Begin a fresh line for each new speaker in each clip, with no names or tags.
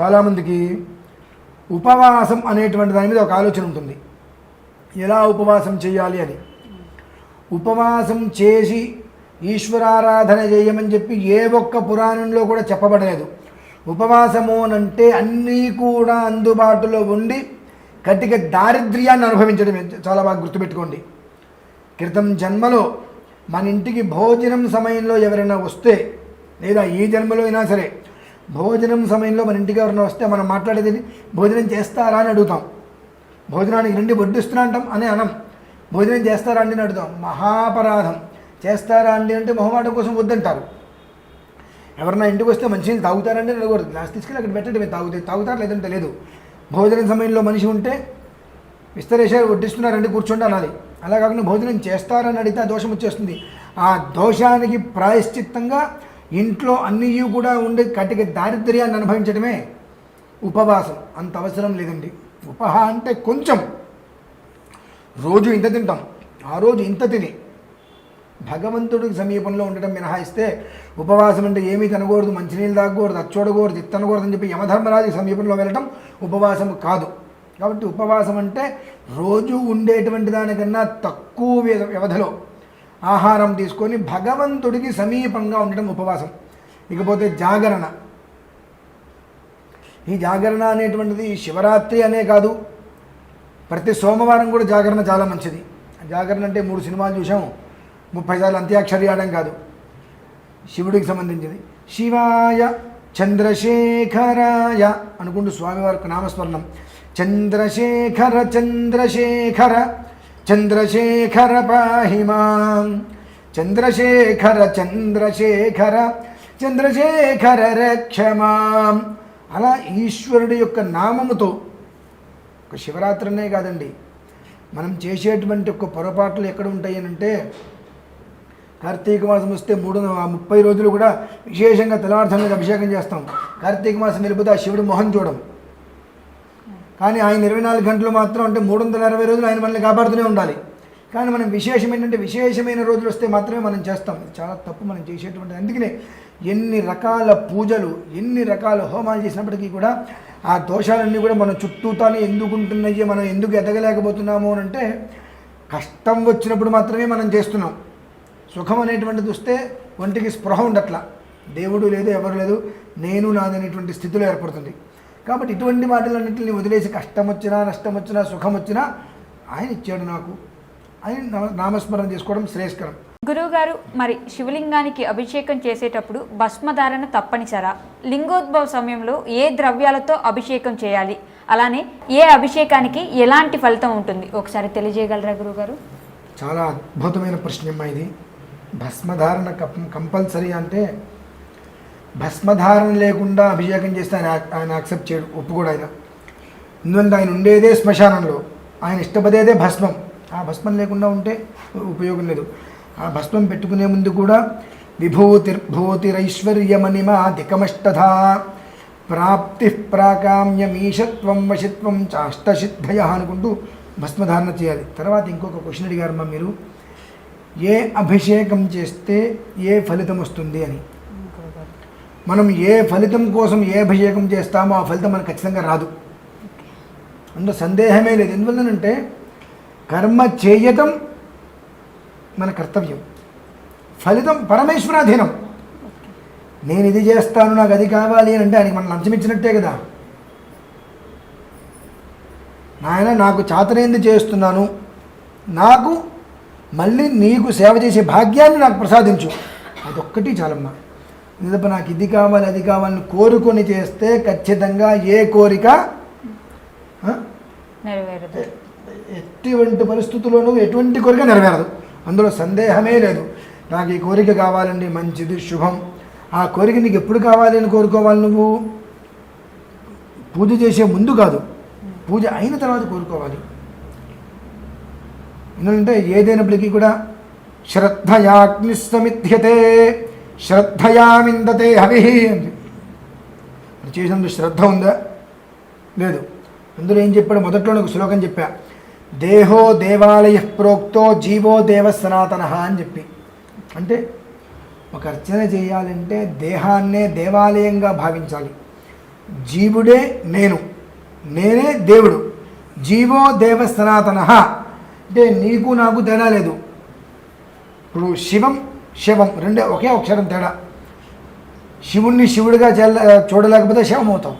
చాలామందికి ఉపవాసం అనేటువంటి దాని మీద ఒక ఆలోచన ఉంటుంది. ఎలా ఉపవాసం చేయాలి అని. ఉపవాసం చేసి ఈశ్వరారాధన చేయమని చెప్పి ఏ ఒక్క పురాణంలో కూడా చెప్పబడలేదు. ఉపవాసము అనంటే అన్నీ కూడా అందుబాటులో ఉండి కటిక దారిద్ర్యాన్ని అనుభవించడం చాలా బాగా గుర్తుపెట్టుకోండి. క్రితం జన్మలో మన ఇంటికి భోజనం సమయంలో ఎవరైనా వస్తే లేదా ఈ జన్మలో అయినా సరే భోజనం సమయంలో మన ఇంటికి ఎవరైనా వస్తే మనం మాట్లాడేది భోజనం చేస్తారా అని అడుగుతాం. భోజనానికి రండి వడ్డిస్తున్నా అంటాం అని అనం. భోజనం చేస్తారా అండి అని అడుగుతాం. మహాపరాధం. చేస్తారా అండి అంటే మొహమాటం కోసం వద్దంటారు. ఎవరన్నా ఇంటికి వస్తే మంచినీళ్ళు తాగుతారండి అని అడగకూడదు. గ్లాస్ తీసుకెళ్ళి అక్కడ పెట్టడమే తాగుతే తాగుతారు లేదంటే లేదు. భోజనం సమయంలో మనిషి ఉంటే విస్తరేశారు వడ్డిస్తున్నారండి కూర్చోండి అనాలి. అలా కాకుండా భోజనం చేస్తారని అడిగితే ఆ దోషం వచ్చేస్తుంది. ఆ దోషానికి ప్రాయశ్చిత్తంగా ఇంట్లో అన్నీ కూడా ఉండే కటిక దారిద్ర్యాన్ని అనుభవించడమే ఉపవాసం. అంత అవసరం లేదండి. ఉపహ అంటే కొంచెం. రోజు ఇంత తింటాం. ఆ రోజు ఇంత తిని. భగవంతుడికి సమీపంలో ఉండటం మినహాయిస్తే ఉపవాసం అంటే ఏమీ తినకూడదు మంచినీళ్ళు తాగకూడదు అచ్చూడకూడదు ఇత్తనకూడదు అని చెప్పి యమధర్మరాజు సమీపంలో వెళ్ళటం ఉపవాసం కాదు. కాబట్టి ఉపవాసం అంటే రోజు ఉండేటువంటి దానికన్నా తక్కువ వ్య- వ్యవధిలో ఆహారం తీసుకొని భగవంతుడికి సమీపంగా ఉండటం ఉపవాసం. ఇకపోతే జాగరణ. ఈ జాగరణ అనేటువంటిది శివరాత్రి అనే కాదు. ప్రతి సోమవారం కూడా జాగరణ చాలా మంచిది. జాగరణ అంటే మూడు సినిమాలు చూసాం. ముప్పై సార్లు అంత్యాక్షరి ఆడడం కాదు. శివుడికి సంబంధించింది. శివాయ చంద్రశేఖరాయ అనుకుంటూ స్వామివారికి నామస్మరణం. చంద్రశేఖర చంద్రశేఖర చంద్రశేఖర పాహిమాం. చంద్రశేఖర చంద్రశేఖర చంద్రశేఖర రక్షమాం. అలా ఈశ్వరుడి యొక్క నామముతో ఒక శివరాత్రినే కాదండి. మనం చేసేటువంటి ఒక పొరపాట్లు ఎక్కడ ఉంటాయి అంటే కార్తీక మాసం వస్తే మూడు ముప్పై రోజులు కూడా విశేషంగా తెల్లవారుజామున అభిషేకం చేస్తాం. కార్తీక మాసం వెళ్ళిపోతే ఆ శివుడు మొహం చూడం. కానీ ఆయన ఇరవై నాలుగు గంటలు మాత్రం అంటే మూడు వందల అరవై రోజులు ఆయన మనల్ని కాపాడుతూనే ఉండాలి. కానీ మనం విశేషం ఏంటంటే విశేషమైన రోజులు వస్తే మాత్రమే మనం చేస్తాం. చాలా తప్పు మనం చేసేటువంటి అందుకనే ఎన్ని రకాల పూజలు ఎన్ని రకాల హోమాలు చేసినప్పటికీ కూడా ఆ దోషాలన్నీ కూడా మన చుట్టూతానే ఎందుకు ఉంటున్నాయి మనం ఎందుకు ఎదగలేకపోతున్నాము అని అంటే కష్టం వచ్చినప్పుడు మాత్రమే మనం చేస్తున్నాం. సుఖం అనేటువంటిది వస్తే ఒంటికి స్పృహ ఉండట్ల. దేవుడు లేదు ఎవరు లేదు నేను నాదనేటువంటి స్థితిలో ఏర్పడుతుంది. కాబట్టి ఇటువంటి వాటిలన్నింటిని వదిలేసి కష్టం వచ్చినా నష్టం వచ్చినా సుఖం వచ్చినా ఆయన ఇచ్చాడు నాకు. ఆయన నామస్మరణ చేసుకోవడం శ్రేయస్కరం.
గురువుగారు మరి శివలింగానికి అభిషేకం చేసేటప్పుడు భస్మధారణ తప్పనిసరా? లింగోద్భవ సమయంలో ఏ ద్రవ్యాలతో అభిషేకం చేయాలి? అలానే ఏ అభిషేకానికి ఎలాంటి ఫలితం ఉంటుంది? ఒకసారి తెలియజేయగలరా గురువుగారు?
చాలా అద్భుతమైన ప్రశ్నమ్మ ఇది. భస్మధారణ కంపల్సరీ అంటే భస్మధారణ లేకుండా అభిషేకం చేస్తే ఆయన ఆయన యాక్సెప్ట్ చేయడు ఒప్పుకోడు ఆయన. ఎందుకంటే ఆయన ఉండేదే శ్మశానంలో. ఆయన ఇష్టపడేదే భస్మం. ఆ భస్మం లేకుండా ఉంటే ఉపయోగం లేదు. ఆ భస్మం పెట్టుకునే ముందు కూడా విభూతిర్భూతిరైశ్వర్యమణిమా దికమష్టధా ప్రాప్తి ప్రాకామ్యమీషత్వం వశిత్వం చాష్టసిద్ధయ అనుకుంటూ భస్మధారణ చేయాలి. తర్వాత ఇంకొక క్వశ్చన్ అడిగారమ్మా మీరు ఏ అభిషేకం చేస్తే ఏ ఫలితం వస్తుంది? అని. మనం ఏ ఫలితం కోసం ఏ అభిషేకం చేస్తామో ఆ ఫలితం మనకు ఖచ్చితంగా రాదు. అందులో సందేహమే లేదు. ఎందువల్లనంటే కర్మ చేయటం మన కర్తవ్యం. ఫలితం పరమేశ్వరాధీనం. నేను ఇది చేస్తాను నాకు అది కావాలి అని అంటే ఆయనకి మనం లంచం ఇచ్చినట్టే కదా. నాయన నాకు చాతనేంది చేస్తున్నాను. నాకు మళ్ళీ నీకు సేవ చేసే భాగ్యాన్ని నాకు ప్రసాదించు. అదొక్కటి చాలమ్మా. ఎందుకంటే నాకు ఇది కావాలి అది కావాలని కోరుకొని చేస్తే ఖచ్చితంగా ఏ కోరిక
నెరవేరదు.
ఎటువంటి పరిస్థితుల్లోనూ ఎటువంటి కోరిక నెరవేరదు. అందులో సందేహమే లేదు. నాకు ఈ కోరిక కావాలండి మంచిది శుభం. ఆ కోరిక నీకు ఎప్పుడు కావాలి అని కోరుకోవాలి నువ్వు? పూజ చేసే ముందు కాదు. పూజ అయిన తర్వాత కోరుకోవాలి. ఎందుకంటే ఏదైనప్పటికీ కూడా శ్రద్ధయా శ్రద్ధయామిందతే హవి అంది. అది చేసినందుకు శ్రద్ధ ఉందా? లేదు. అందులో ఏం చెప్పాడు మొదట్లో ఒక శ్లోకం చెప్పా. దేహో దేవాలయ ప్రోక్తో జీవో దేవ సనాతన అని చెప్పి. అంటే ఒక అర్చన చేయాలంటే దేహాన్నే దేవాలయంగా భావించాలి. జీవుడే నేను. నేనే దేవుడు. జీవో దేవ సనాతన. అంటే నీకు నాకు తేడా లేదు. ఇప్పుడు శివం శివం రెండే ఒకే అక్షరం తేడా. శివుణ్ణి శివుడిగా చెల్ల చూడలేకపోతే శవం అవుతాం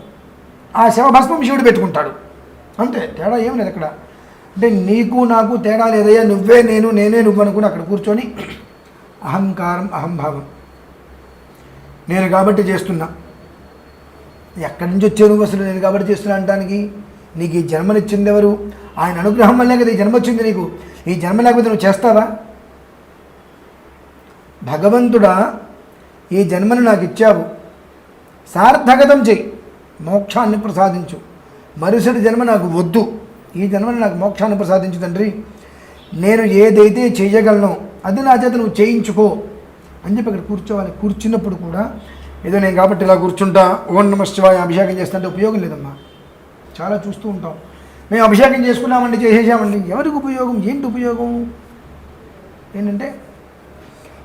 ఆ శవ భస్మం శివుడు పెట్టుకుంటాడు. అంతే తేడా ఏం లేదు అక్కడ. అంటే నీకు నాకు తేడా లేదయ్యా నువ్వే నేను నేనే నువ్వు అనుకుని అక్కడ కూర్చొని అహంకారం అహంభావం. నేను కాబట్టి చేస్తున్నా. ఎక్కడి నుంచి వచ్చావు నువ్వు అసలు? నేను కాబట్టి చేస్తున్నా అంటానికి? నీకు ఈ జన్మనిచ్చింది ఎవరు? ఆయన అనుగ్రహం వల్లే కదా ఈ జన్మ వచ్చింది నీకు. ఈ జన్మ లేకపోతే నువ్వు చేస్తావా? భగవంతుడా ఈ జన్మను నాకు ఇచ్చావు సార్థకతం చేయి మోక్షాన్ని ప్రసాదించు. మరుసటి జన్మ నాకు వద్దు. ఈ జన్మను నాకు మోక్షాన్ని ప్రసాదించు తండ్రి. నేను ఏదైతే చేయగలను అది నా చేత నువ్వు చేయించుకో అని చెప్పి అక్కడ కూర్చోవాలి. కూర్చున్నప్పుడు కూడా ఏదో నేను కాబట్టి ఇలా కూర్చుంటా. ఓం నమ శివాయ అభిషేకం చేస్తుంటే ఉపయోగం లేదమ్మా. చాలా చూస్తూ ఉంటాం. మేము అభిషేకం చేసుకున్నామండి చేసేసామండి. ఎవరికి ఉపయోగం? ఏంటి ఉపయోగం? ఏంటంటే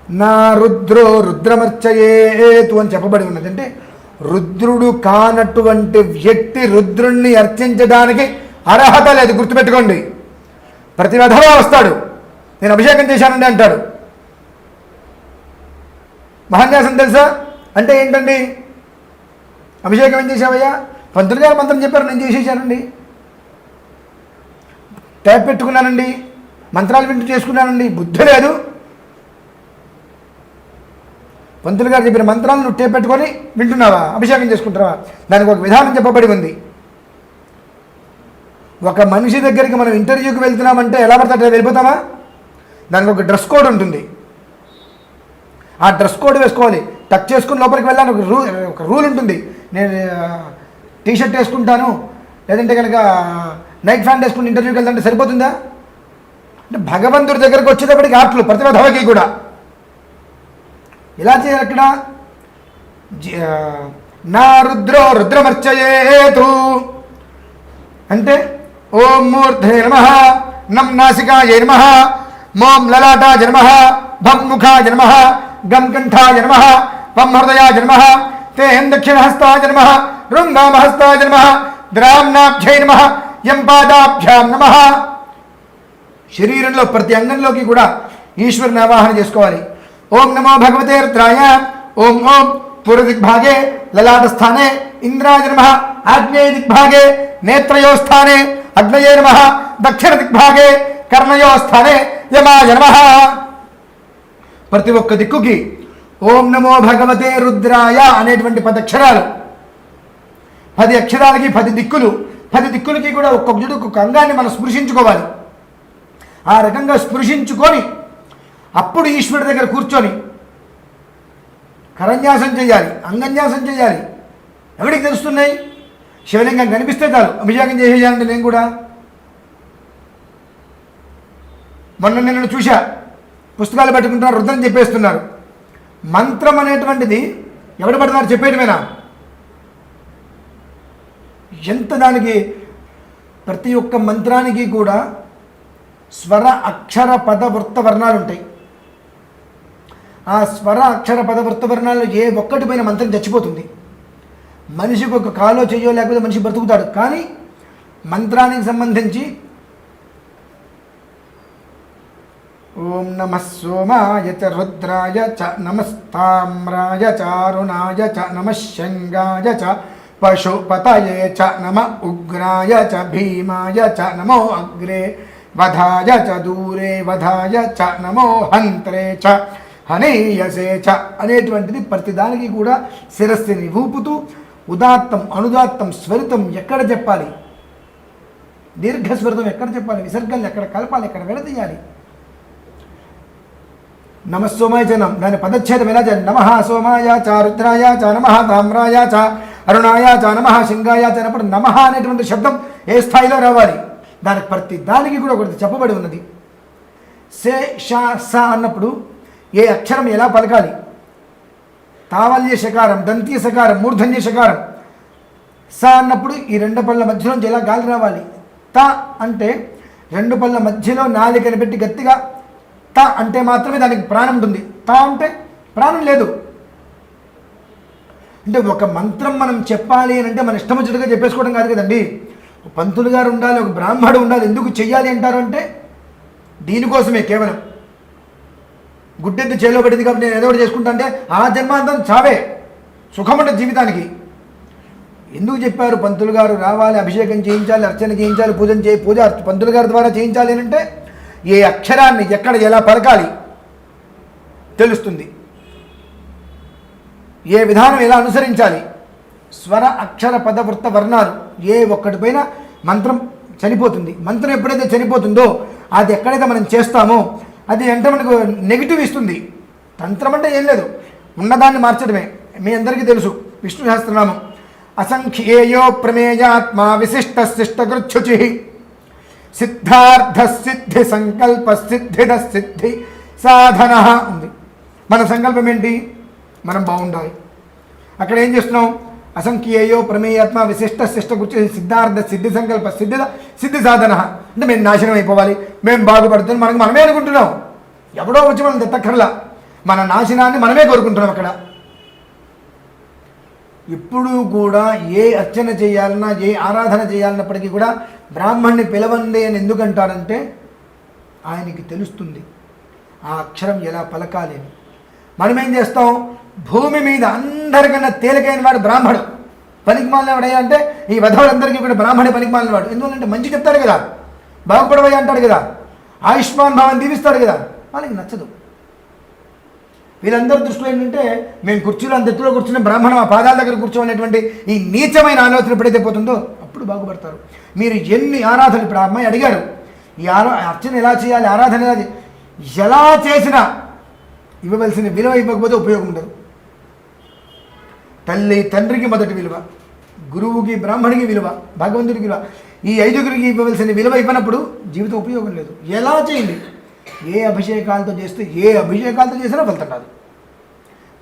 నా రుద్రో రుద్రమర్చయేతు అని చెప్పబడి ఉన్నది. అంటే రుద్రుడు కానటువంటి వ్యక్తి రుద్రుణ్ణి అర్చించడానికి అర్హత లేదు. గుర్తుపెట్టుకోండి. ప్రతి విధవా వస్తాడు. నేను అభిషేకం చేశానండి అంటాడు. మహాన్యాసం తెలుసా? అంటే ఏంటండి? అభిషేకం ఏం చేశావయ్యా? పంతులు గారు మంత్రం చెప్పారు నేను చేసేసానండి. ట్యాప్ పెట్టుకున్నానండి. మంత్రాలు వింటూ చేసుకున్నానండి. బుద్ధి లేదు. పంతులు గారు చెప్పిన మంత్రాలను నువ్వు పెట్టుకొని వింటున్నావా? అభిషేకం చేసుకుంటున్నావా? దానికి ఒక విధానం చెప్పబడి ఉంది. ఒక మనిషి దగ్గరికి మనం ఇంటర్వ్యూకి వెళ్తున్నామంటే ఎలా పడితే వెళ్ళిపోతామా? దానికి ఒక డ్రెస్ కోడ్ ఉంటుంది. ఆ డ్రెస్ కోడ్ వేసుకోవాలి. టచ్ చేసుకుని లోపలికి వెళ్ళాలని ఒక రూ ఒక రూల్ ఉంటుంది. నేను టీషర్ట్ వేసుకుంటాను. లేదంటే కనుక నైట్ ఫ్యాంట్ వేసుకుని ఇంటర్వ్యూకి వెళ్తాంటే సరిపోతుందా? అంటే భగవంతుడి దగ్గరికి వచ్చేటప్పటికి ఆటలు ప్రతిభ ధవకి కూడా. ఎలా చేయాలి అక్కడ? నా రుద్రో రుద్రమర్చయేతు. అంటే ఓం మూర్ధే నమ నం నాసికాయ నమ మోం లలాటాయ నమ భం ముఖాయ నమ గం కంఠాయ నమ పం హృదయాయ నమ తేహం దక్షిణహస్తాయ నమ రుంగామహస్తాయ నమ ద్రామ్నాభ్యై నమ యం పాదాభ్యాం నమ. శరీరంలో ప్రతి అంగంలోకి కూడా ఈశ్వరుని ఆవాహన చేసుకోవాలి. ఓం నమో భగవతే రుద్రాయ ఓం ఓం పూర్వ దిగ్భాగే లలాట ఇంద్రాయ నమ ఆగ్నేయ దిగ్భాగే నేత్రయో స్థానే అగ్నయే నమ దక్షిణ దిగ్భాగే కర్ణయో స్థానే యమాయ నమ. ప్రతి ఒక్క దిక్కుకి ఓం నమో భగవతే రుద్రాయ అనేటువంటి పదక్షరాలు. పది అక్షరాలకి పది దిక్కులు. పది దిక్కులకి కూడా ఒక్కొక్కటి ఒక్కొక్క అంగాన్ని మనం స్పృశించుకోవాలి. ఆ రకంగా స్పృశించుకొని అప్పుడు ఈశ్వరుడి దగ్గర కూర్చొని కరన్యాసం చేయాలి అంగన్యాసం చేయాలి. ఎవరికి తెలుస్తున్నాయి? శివలింగం కనిపిస్తే చాలు. అభిషేకం చేసేయాలండి నేను కూడా. మొన్న నిన్ను చూశా. పుస్తకాలు పెట్టుకుంటున్నారు రుద్రం చెప్పేస్తున్నారు. మంత్రం అనేటువంటిది ఎవడు పడుతున్నారు చెప్పేయటమేనా ఎంత దానికి ప్రతి ఒక్క మంత్రానికి కూడా స్వర అక్షర పద వృత్త వర్ణాలు ఉంటాయి ఆ స్వర అక్షర పద వృత్త ఏ ఒక్కటి పైన మంత్రం చచ్చిపోతుంది. మనిషికి ఒక కాలో చెయ్యో లేకపోతే మనిషి బ్రతుకుతాడు. కానీ మంత్రానికి సంబంధించి ఓం నమ సోమాయ చ రుద్రాయ చ నమస్తామ్రాయ చారుణాయ చ నమశంగాయ చ పశుపతయే చ నమ ఉగ్రాయ చ భీమాయ చ నమో అగ్రే వధాయ చ దూరే వధాయ చ నమో హంత్రే చ హనీయసే చ అనేటువంటిది ప్రతిదానికి కూడా శిరస్సుని ఊపుతూ ఉదాత్తం అనుదాత్తం స్వరితం ఎక్కడ చెప్పాలి? దీర్ఘస్వరితం ఎక్కడ చెప్పాలి? విసర్గలు ఎక్కడ కలపాలి? ఎక్కడ విడదీయాలి నమ సోమాయ దాని పదచ్ఛేదం ఎలా చేయాలి? నమ సోమాయ చ రుద్రాయ చ నమ తామ్రాయ చ అరుణాయ చ నమ శింగాయ చ అన్నప్పుడు నమ అనేటువంటి శబ్దం ఏ స్థాయిలో రావాలి? దానికి ప్రతి దానికి కూడా ఒకటి చెప్పబడి ఉన్నది. సే షా స అన్నప్పుడు ఏ అక్షరం ఎలా పలకాలి? తావల్య శకారం దంతీయ సకారం మూర్ధన్య శకారం. స అన్నప్పుడు ఈ రెండు పళ్ళ మధ్యలోంచి ఎలా గాలి రావాలి? త అంటే రెండు పళ్ళ మధ్యలో నాలికని పెట్టి గట్టిగా త అంటే మాత్రమే దానికి ప్రాణం ఉంటుంది. త అంటే ప్రాణం లేదు. అంటే ఒక మంత్రం మనం చెప్పాలి అని అంటే మన ఇష్టం వచ్చినట్టుగా చెప్పేసుకోవడం కాదు కదండి. పంతులు గారు ఉండాలి ఒక బ్రాహ్మడు ఉండాలి ఎందుకు చెయ్యాలి అంటారు అంటే దీనికోసమే కేవలం. గుడ్డెద్దు చేలో పడింది కాబట్టి నేను ఏదో ఒకటి చేసుకుంటా అంటే ఆ జన్మాంతం చావే. సుఖమంట జీవితానికి. ఎందుకు చెప్పారు పంతులు గారు రావాలి అభిషేకం చేయించాలి అర్చన చేయించాలి పూజన చేయి పూజ పంతులు గారి ద్వారా చేయించాలి అని అంటే ఏ అక్షరాన్ని ఎక్కడ ఎలా పలకాలి తెలుస్తుంది. ఏ విధానం ఎలా అనుసరించాలి. స్వర అక్షర పదవృత్త వర్ణాలు ఏ ఒక్కటిపైన మంత్రం చనిపోతుంది. మంత్రం ఎప్పుడైతే చనిపోతుందో అది ఎక్కడైతే మనం చేస్తామో అది అంటే మనకు నెగిటివ్ ఇస్తుంది? తంత్రం అంటే ఏం లేదు. ఉన్నదాన్ని మార్చడమే. మీ అందరికీ తెలుసు. విష్ణు సహస్రనామం. అసంఖ్యేయో ప్రమేయాత్మ విశిష్ట శిష్టకృచ్యుచి సిద్ధార్థ సిద్ధి సంకల్ప సిద్ధిద సిద్ధి సాధన ఉంది. మన సంకల్పం ఏంటి? మనం బాగుండాలి. అక్కడ ఏం చేస్తున్నాం? అసంఖ్యేయో ప్రమేయాత్మ విశిష్ట శిష్ట గుర్చి సిద్ధార్థ సిద్ధి సంకల్ప సిద్ధి సిద్ధి సాధన. అంటే మేము నాశనం అయిపోవాలి మేము బాగుపడుతున్నాం మనకు మనమే అనుకుంటున్నాం. ఎవడో వచ్చి మనం దత్తక్కర్లా. మన నాశనాన్ని మనమే కోరుకుంటున్నాం అక్కడ. ఇప్పుడు కూడా ఏ అర్చన చేయాలన్నా ఏ ఆరాధన చేయాలన్నప్పటికీ కూడా బ్రాహ్మణ్ణి పిలవండి అని ఎందుకంటారంటే ఆయనకి తెలుస్తుంది ఆ అక్షరం ఎలా పలకాలి అని మనం ఏం చేస్తాం? భూమి మీద అందరికన్నా తేలికైన వాడు బ్రాహ్మడు. పనికిమాలిన వాడు అంటే ఈ వధవులందరికీ కూడా బ్రాహ్మణి పనికిమాలిన వాడు. ఎందుకంటే మంచి చెప్తాడు కదా. బాగుపడవయ్య అంటాడు కదా. ఆయుష్మాన్ భావన్ దీవిస్తాడు కదా. వాళ్ళకి నచ్చదు. వీళ్ళందరి దృష్టిలో ఏంటంటే మేము కుర్చీలో అంత ఎత్తులో కూర్చున్న బ్రాహ్మణ మా పాదాల దగ్గర కూర్చోనేటువంటి ఈ నీచమైన ఆలోచన ఎప్పుడైతే పోతుందో అప్పుడు బాగుపడతారు. మీరు ఎన్ని ఆరాధనలు ఇప్పుడు ఆ అమ్మాయి అడిగారు ఈ ఆరా అర్చన ఎలా చేయాలి ఆరాధన ఎలా ఎలా చేసినా ఇవ్వవలసిన విలువ ఇవ్వకపోతే ఉపయోగం ఉండదు. తల్లి తండ్రికి మొదటి విలువ గురువుకి బ్రాహ్మణికి విలువ భగవంతుడికి విలువ. ఈ ఐదుగురికి ఇవ్వవలసిన విలువ ఇవ్వనప్పుడు జీవితం ఉపయోగం లేదు. ఎలా చేయండి? ఏ అభిషేకాలతో చేస్తే ఏ అభిషేకాలతో చేసినా ఫలితం కాదు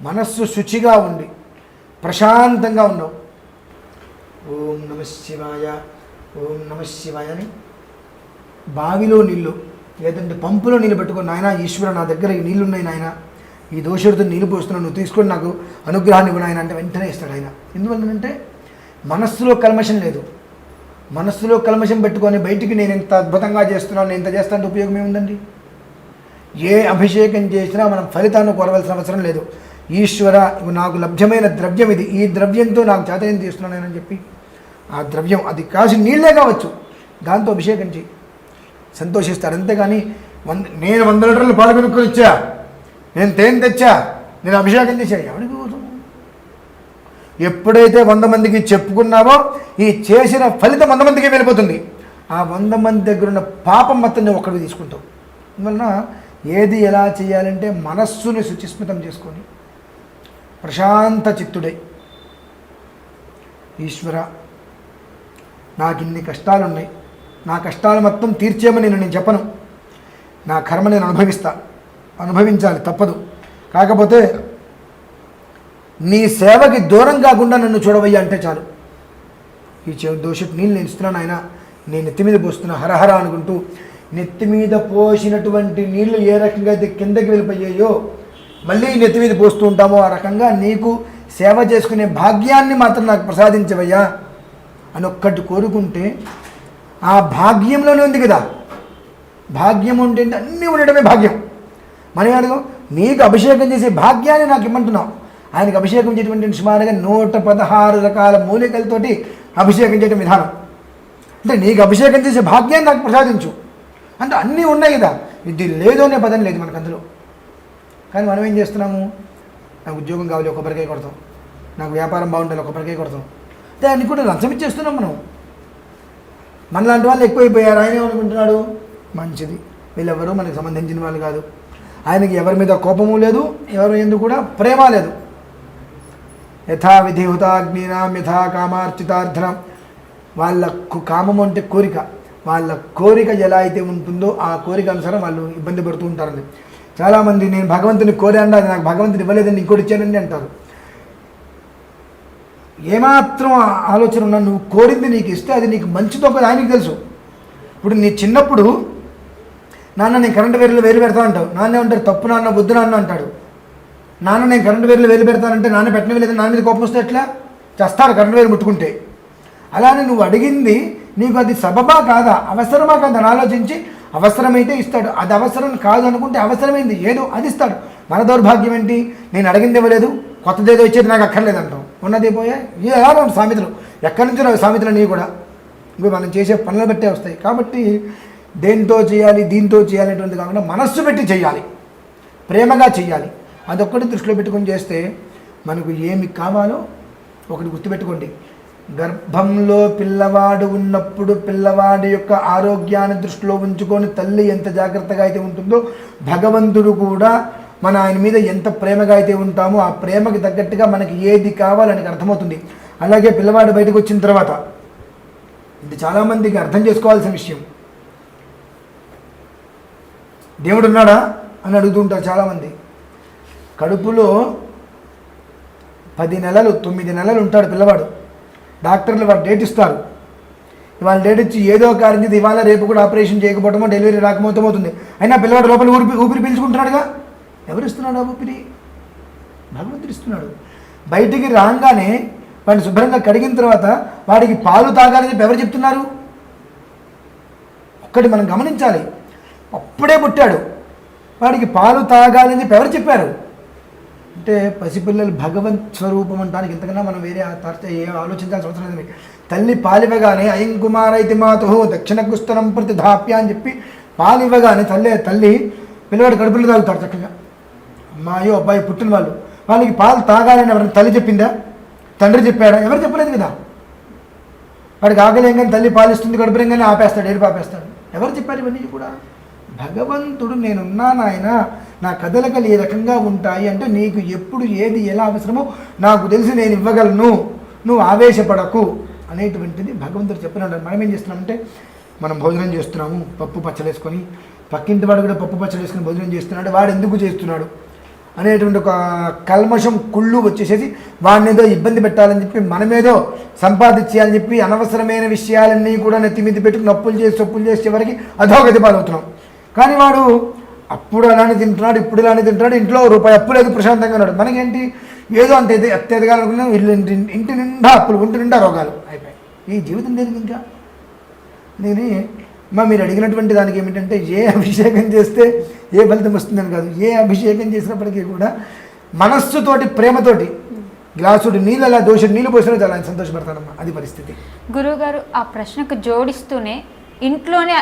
మనస్సు శుచిగా ఉండి ప్రశాంతంగా ఉండవు. ఓం నమ శివాయ ఓం నమ శివాయ అని బావిలో నీళ్ళు లేదంటే పంపులో నీళ్ళు పెట్టుకుని నాయన ఈశ్వర నా దగ్గర ఈ నీళ్ళు ఉన్నాయి నాయన. ఈ దోషుడితో నీళ్ళు పోస్తున్నాను నువ్వు తీసుకొని నాకు అనుగ్రహాన్ని ఇవ్వను నాయన అంటే వెంటనే ఇస్తాడు ఆయన. ఎందువల్లనంటే మనస్సులో కల్మషం లేదు. మనస్సులో కల్మషం పెట్టుకొని బయటికి నేను ఇంత అద్భుతంగా చేస్తున్నాను నేను ఇంత చేస్తానంటే ఉపయోగం ఏముందండి? ఏ అభిషేకం చేసినా మనం ఫలితాన్ని కోరవలసిన అవసరం లేదు. ఈశ్వర ఇవి నాకు లభ్యమైన ద్రవ్యం ఇది. ఈ ద్రవ్యంతో నాకు జాతకం తీస్తున్నాను అని చెప్పి. ఆ ద్రవ్యం అది కాసి నీళ్ళే కావచ్చు. దాంతో అభిషేకం చేయి సంతోషిస్తాడు. అంతేగాని వంద నేను వంద లీటర్లు పాలు కొనుక్కొని ఇచ్చా నేను తేనె తెచ్చా నేను అభిషేకం చేశా ఎవరికి కోసం ఎప్పుడైతే వంద మందికి చెప్పుకున్నావో ఈ చేసిన ఫలితం వంద మందికి వెళ్ళిపోతుంది. ఆ వంద మంది దగ్గర ఉన్న పాపం మొత్తం నువ్వు ఒక్కడికి తీసుకుంటావు. అందువలన ఏది ఎలా చేయాలంటే మనస్సుని శుచిస్మితం చేసుకొని ప్రశాంత చిత్తుడై ఈశ్వర నాకు ఇన్ని కష్టాలు ఉన్నాయి నా కష్టాలు మొత్తం తీర్చేమని నేను నేను చెప్పను. నా కర్మ నేను అనుభవిస్తా. అనుభవించాలి తప్పదు. కాకపోతే నీ సేవకి దూరం కాకుండా నన్ను చూడవయ్యా అంటే చాలు. ఈ చె- దోషపు నీళ్ళు నేను ఇస్తున్నాను ఆయన నేను నెత్తి మీద పోస్తున్నా హరహర అనుకుంటూ నెత్తి మీద పోసినటువంటి నీళ్ళు ఏ రకంగా అయితే కిందకి వెళ్ళిపోయాయో మళ్ళీ నెత్తి మీద పోస్తూ ఉంటామో ఆ రకంగా నీకు సేవ చేసుకునే భాగ్యాన్ని మాత్రం నాకు ప్రసాదించవయ్యా అని ఒక్కటి కోరుకుంటే ఆ భాగ్యంలోనే ఉంది కదా. భాగ్యం ఉంటే అన్నీ ఉండడమే భాగ్యం. మనం అడుగు నీకు అభిషేకం చేసే భాగ్యాన్ని నాకు ఇమ్మంటున్నావు. ఆయనకు అభిషేకం చేయటువంటి సుమారుగా నూట పదహారు రకాల మూలికలతోటి అభిషేకం చేయడం విధానం. అంటే నీకు అభిషేకం చేసే భాగ్యాన్ని నాకు ప్రసాదించు. అంటే అన్నీ ఉన్నాయి కదా. ఇది లేదు అనే పదం లేదు మనకు అందులో. కానీ మనం ఏం చేస్తున్నాము? నాకు ఉద్యోగం కావాలి ఒక కొడతాం నాకు వ్యాపారం బాగుండాలి ఒక కొబ్బరికాయ కొడతాం దాన్ని కూడా లంచం ఇచ్చేస్తున్నాం మనం. మనలాంటి వాళ్ళు ఎక్కువైపోయారు. ఆయన ఏమనుకుంటున్నాడు? మంచిది. వీళ్ళెవరూ మనకు సంబంధించిన వాళ్ళు కాదు. ఆయనకి ఎవరి మీద కోపము లేదు ఎవరి ఎందుకు కూడా ప్రేమ లేదు. యథా విధి హుతాగ్నినాం యథా కామార్చితార్థనం. వాళ్ళ కు- కామం అంటే కోరిక. వాళ్ళ కోరిక ఎలా అయితే ఉంటుందో ఆ కోరిక అనుసారం వాళ్ళు ఇబ్బంది పడుతూ ఉంటారండి చాలామంది నేను భగవంతుని కోరాను అది నాకు భగవంతుని ఇవ్వలేదని ఇంకోటి ఇచ్చానండి అంటారు. ఏమాత్రం ఆ ఆలోచన ఉన్నా నువ్వు కోరింది నీకు ఇస్తే అది నీకు మంచితో కదా ఆయనకి తెలుసు. ఇప్పుడు నీ చిన్నప్పుడు నాన్న నేను కరెంటు వేర్లు వేలు పెడతా అంటావు. నాన్నే ఉంటారు తప్పు నాన్న వద్దు నాన్న అంటాడు. నాన్న నేను కరెంటు వేర్లు వేలు పెడతానంటే నాన్న పెట్టడం లేదు? నాన్న మీద కోపం వస్తే ఎట్లా? చేస్తాడు కరెంటు వేలు ముట్టుకుంటే. అలానే నువ్వు అడిగింది నీకు అది సబబా కాదా? అవసరమా కాదా? అని ఆలోచించి అవసరమైతే ఇస్తాడు. అది అవసరం కాదు అనుకుంటే అవసరమైంది. ఏదో అది ఇస్తాడు. మన దౌర్భాగ్యం ఏంటి? నేను అడిగింది ఇవ్వలేదు. కొత్తదేదో వచ్చేది నాకు అక్కర్లేదు అంటాం ఉన్నది పోయే. ఇది ఎలా సామెతలు. ఎక్కడి నుంచి సామెతలు అన్నీ కూడా. ఇవి మనం చేసే పనులు బట్టే వస్తాయి. కాబట్టి దేంతో చేయాలి దీంతో చేయాలి అనేటువంటిది కాకుండా మనస్సు పెట్టి చేయాలి. ప్రేమగా చేయాలి. అదొక్కటి దృష్టిలో పెట్టుకొని చేస్తే మనకు ఏమి కావాలో ఒకటి గుర్తుపెట్టుకోండి. గర్భంలో పిల్లవాడు ఉన్నప్పుడు పిల్లవాడి యొక్క ఆరోగ్యాన్ని దృష్టిలో ఉంచుకొని తల్లి ఎంత జాగ్రత్తగా అయితే ఉంటుందో భగవంతుడు కూడా మన ఆయన మీద ఎంత ప్రేమగా అయితే ఉంటామో ఆ ప్రేమకి తగ్గట్టుగా మనకి ఏది కావాలని అర్థమవుతుంది. అలాగే పిల్లవాడు బయటకు వచ్చిన తర్వాత ఇది చాలామందికి అర్థం చేసుకోవాల్సిన విషయం. దేవుడు ఉన్నాడా అని అడుగుతుంటారు చాలామంది. కడుపులో పది నెలలు తొమ్మిది నెలలు ఉంటాడు పిల్లవాడు. డాక్టర్లు వాడు డేట్ ఇస్తారు. ఇవాళ డేట్ ఇచ్చి ఏదో కారణం ఇవాళ రేపు కూడా ఆపరేషన్ చేయకపోవటమో డెలివరీ రాకపోతే అవుతుంది. అయినా పిల్లవాడు లోపల ఊపిరి ఊపిరి పీల్చుకుంటున్నాడుగా? ఎవరిస్తున్నాడు ఆ ఊపిరి? భగవంతుడు ఇస్తున్నాడు బయటికి రాగానే వాడిని శుభ్రంగా కడిగిన తర్వాత వాడికి పాలు తాగాలని చెప్పి ఎవరు చెప్తున్నారు? ఒక్కటి మనం గమనించాలి. అప్పుడే పుట్టాడు. వాడికి పాలు తాగాలని చెప్పి ఎవరు చెప్పారు? అంటే పసిపిల్లలు భగవంత్ స్వరూపం అంటానికి ఇంతకన్నా మనం వేరే ఆ ఏ ఆలోచించాల్సిన అవసరం లేదు. తల్లి పాలివ్వగానే అయం కుమారైతి మాతో దక్షిణ కుస్తనం ప్రతి ధాప్య అని చెప్పి పాలివ్వగానే తల్లి తల్లి పిల్లవాడు కడుపులు తాగుతాడు చక్కగా. మా అయ్యో అబ్బాయి పుట్టిన వాళ్ళు. వాళ్ళకి పాలు తాగాలని ఎవరైనా తల్లి చెప్పిందా? తండ్రి చెప్పాడా? ఎవరు చెప్పలేదు కదా? వాడికి ఆకలేం కానీ తల్లి పాలిస్తుంది కడుపులేం ఆపేస్తాడు ఏడు ఆపేస్తాడు. ఎవరు చెప్పారు ఇవన్నీ కూడా? భగవంతుడు నేనున్నా నాయన నా కదలికలు ఏ రకంగా ఉంటాయి అంటే నీకు ఎప్పుడు ఏది ఎలా అవసరమో నాకు తెలిసి నేను ఇవ్వగలను. నువ్వు ఆవేశపడకు అనేటువంటిది భగవంతుడు చెప్పినాడు. మనం ఏం చేస్తున్నామంటే మనం భోజనం చేస్తున్నాము పప్పు పచ్చలేసుకొని పక్కింటి వాడు కూడా పప్పు పచ్చలేసుకొని భోజనం చేస్తున్నాడు వాడు ఎందుకు చేస్తున్నాడు? అనేటువంటి ఒక కల్మషం కుళ్ళు వచ్చేసేసి వాడిని ఏదో ఇబ్బంది పెట్టాలని చెప్పి మనమేదో సంపాదించాలని చెప్పి అనవసరమైన విషయాలన్నీ కూడా నెత్తిమిది పెట్టుకుని అప్పులు చేసి అప్పులు చేసి చివరికి అధోగతి పాలవుతున్నాం. కానీ వాడు అప్పుడు అలానే తింటున్నాడు ఇప్పుడు ఇలానే తింటున్నాడు ఇంట్లో రూపాయి అప్పు లేదు ప్రశాంతంగా ఉన్నాడు. మనకేంటి? ఏదో అంత ఎది ఎత్త ఎదగాలనుకున్నాం ఇల్లు ఇంటి ఇంటి నిండా అప్పులు ఒంటి నిండా రోగాలు అయిపోయాయి. ఈ జీవితం దేనికి ఇంకా? నేను మా మీరు అడిగినటువంటి దానికి ఏమిటంటే ఏ అభిషేకం చేస్తే ఏ ఫలితం వస్తుందని కాదు. ఏ అభిషేకం చేసినప్పటికీ కూడా మనస్సుతోటి ప్రేమతోటి గ్లాసుడు నీళ్ళు అలా దోషుడు నీళ్ళు పోసినా చాలా సంతోషపడతానమ్మా అది పరిస్థితి.
గురువుగారు ఆ ప్రశ్నకు జోడిస్తూనే ఇంట్లోనే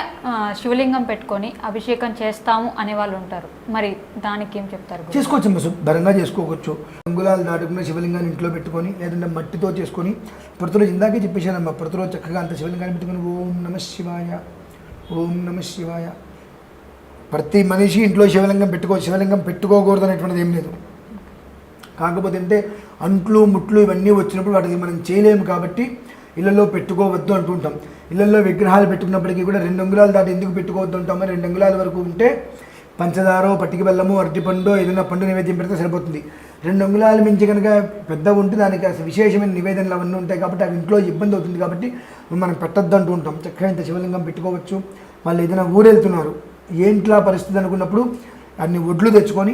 శివలింగం పెట్టుకొని అభిషేకం చేస్తాము అనే వాళ్ళు ఉంటారు. మరి దానికి ఏం చెప్తారు?
చేసుకోవచ్చు శుభ్రంగా చేసుకోవచ్చు. అంగుళాలు దాటుకున్న శివలింగాన్ని ఇంట్లో పెట్టుకొని లేదంటే మట్టితో చేసుకొని ప్రతిరోజు ఇందాకే చెప్పేశానమ్మా ప్రతిరోజు చక్కగా అంత శివలింగాన్ని పెట్టుకొని ఓం నమ శివాయ. ఓం నమ శివాయ. ప్రతి మనిషి ఇంట్లో శివలింగం పెట్టుకో శివలింగం పెట్టుకోకూడదు అనేటువంటిది ఏం లేదు. కాకపోతే అంటే అంట్లు ముట్లు ఇవన్నీ వచ్చినప్పుడు వాటికి మనం చేయలేము కాబట్టి ఇళ్ళల్లో పెట్టుకోవద్దు అంటుంటాం. ఇళ్ళల్లో విగ్రహాలు పెట్టుకున్నప్పటికీ కూడా రెండు అంగుళాలు దాటి ఎందుకు పెట్టుకోవద్దు అంటాం? రెండు అంగుళాల వరకు ఉంటే పంచదారో పట్టిక బెల్లము అరటిపండు ఏదైనా పండు నైవేద్యం పెడితే సరిపోతుంది. రెండు అంగుళాలు మించి కనుక పెద్ద ఉంటే దానికి అసలు విశేషమైన నివేదనలు అవన్నీ ఉంటాయి కాబట్టి అవి ఇంట్లో ఇబ్బంది అవుతుంది కాబట్టి మనం పెట్టొద్దు అంటూ ఉంటాం. చక్కగా ఇంత శివలింగం పెట్టుకోవచ్చు. వాళ్ళు ఏదైనా ఊరెళ్తున్నారు. ఏంట్లా పరిస్థితి అనుకున్నప్పుడు అన్ని ఒడ్లు తెచ్చుకొని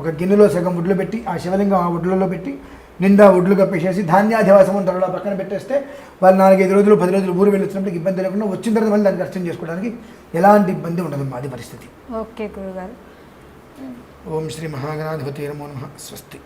ఒక గిన్నెలో సగం ఒడ్లు పెట్టి ఆ శివలింగం ఆ ఒడ్లలో పెట్టి నిండా ఒడ్లు కప్పేసేసి ధాన్యాధివాసం ఉంటారు అలా పక్కన పెట్టేస్తే వాళ్ళు నాలుగైదు రోజులు పది రోజులు ఊరు వెళ్ళొచ్చినప్పుడు ఇబ్బంది లేకుండా వచ్చిన తర్వాత మళ్ళీ దాన్ని దర్శనం చేసుకోవడానికి ఎలాంటి ఇబ్బంది ఉండదు మాది పరిస్థితి.
ఓకే గురుగారు.
ఓం శ్రీ మహాగణాధిపతి నమో నమ. స్వస్తి.